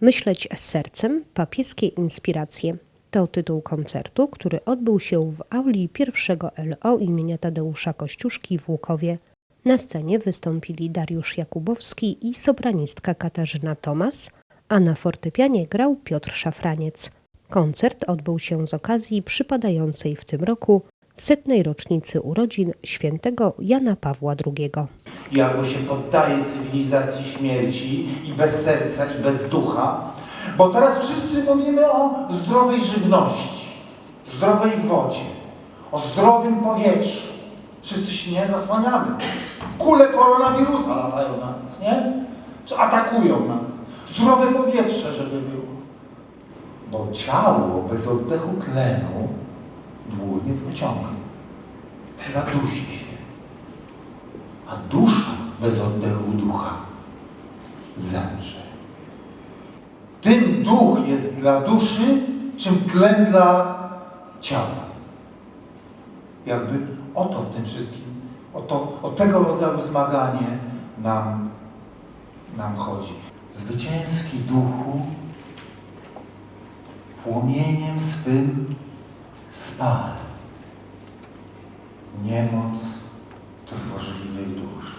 Myśleć sercem papieskie inspiracje. To tytuł koncertu, który odbył się w auli pierwszego LO imienia Tadeusza Kościuszki w Łukowie. Na scenie wystąpili Dariusz Jakubowski i sopranistka Katarzyna Tomas, a na fortepianie grał Piotr Szafraniec. Koncert odbył się z okazji przypadającej w tym roku setnej rocznicy urodzin świętego Jana Pawła II. Jako się poddaje cywilizacji śmierci i bez serca, i bez ducha. Bo teraz wszyscy mówimy o zdrowej żywności, zdrowej wodzie, o zdrowym powietrzu. Wszyscy się nie zasłaniamy. Kule koronawirusa latają na nas, nie? Atakują nas. Zdrowe powietrze, żeby było. Bo ciało bez oddechu tlenu długo nie pociągnie. Zadusi się. A dusza bez oddechu ducha zemrze. Tym duch jest dla duszy, czym tlen dla ciała. Jakby o to w tym wszystkim, o, to, o tego rodzaju zmaganie nam, nam chodzi. Zwycięski duchu płomieniem swym spal niemoc trwożliwych dusz.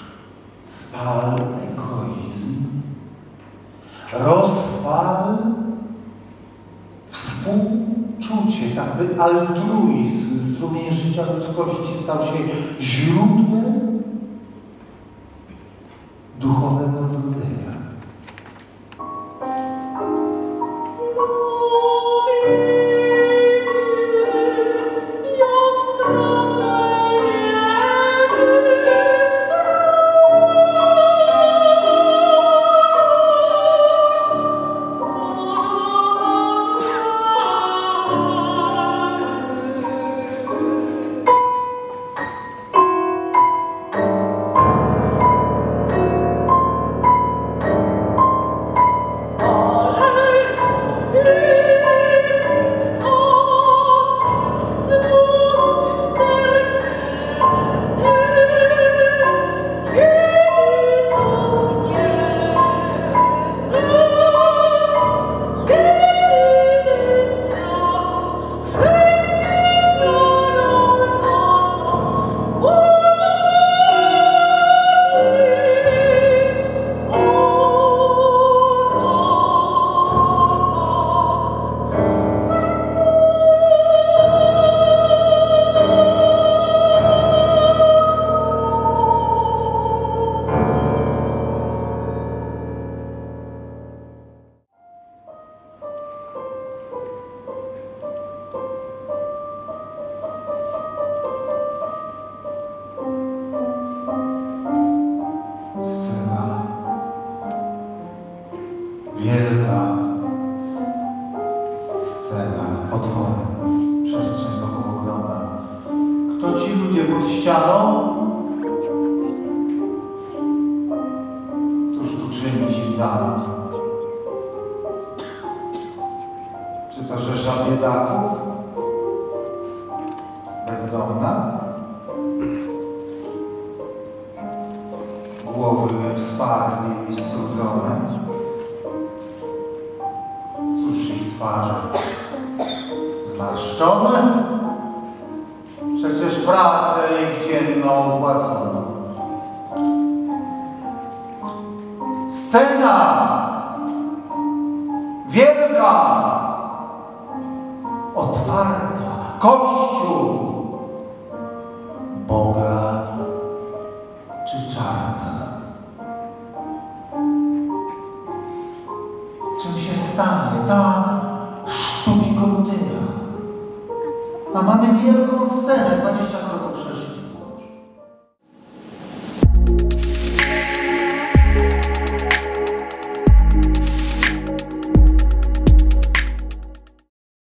Spal egoizm, rozpal współczucie, tak by altruizm, strumień życia ludzkości stał się źródłem duchowego scena, otworem, przestrzeń wokół ogromna. Kto ci ludzie pod ścianą? Cóż tu czyni ci dana? Czy to rzesza biedaków? Bezdomna? głowy wsparli i strudzone. Twarze zmarszczone? Przecież pracę ich dzienną płacono. Scena wielka, otwarta, Kościół Boga czy czarta? A mamy wielką scenę, 20